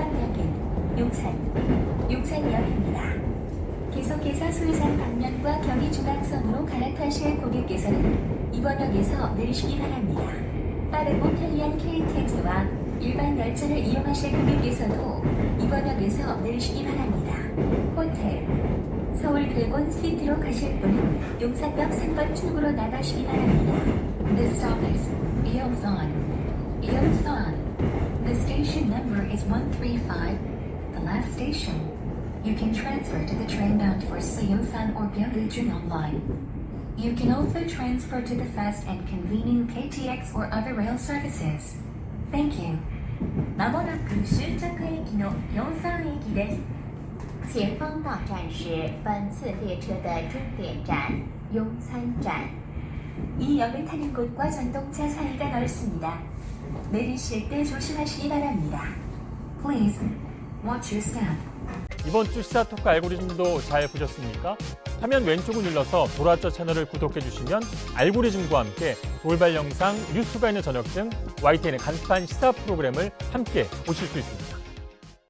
용산역은 용산, 용산역입니다. 계속해서 수의산 방면과 경의 중앙선으로 갈아타실 고객께서는 이번 역에서 내리시기 바랍니다. 빠르고 편리한 KTX와 일반 열차를 이용하실 고객께서도 이번 역에서 내리시기 바랍니다. 호텔, 서울 드래곤 시티로 가실 분은 용산역 3번 출구로 나가시기 바랍니다. This stop is 용산, 용산. number is 135. The last station. You can transfer to the train bound for Seosan or Gyeonggi Line. You can also transfer to the fast and convenient KTX or other rail services. Thank you. まもなく終着駅の四三駅です。前方到站是本次列车的终点站雍参站。 이 역을 타는 곳과 전동차 사이가 넓습니다. 내리실 때 조심하시기 바랍니다. Please watch your step. 이번 주 시사 토크 알고리즘도 잘 보셨습니까? 화면 왼쪽을 눌러서 보라자 채널을 구독해 주시면 알고리즘과 함께 돌발 영상, 뉴스가 있는 저녁 등 YTN의 간판 시사 프로그램을 함께 보실 수 있습니다.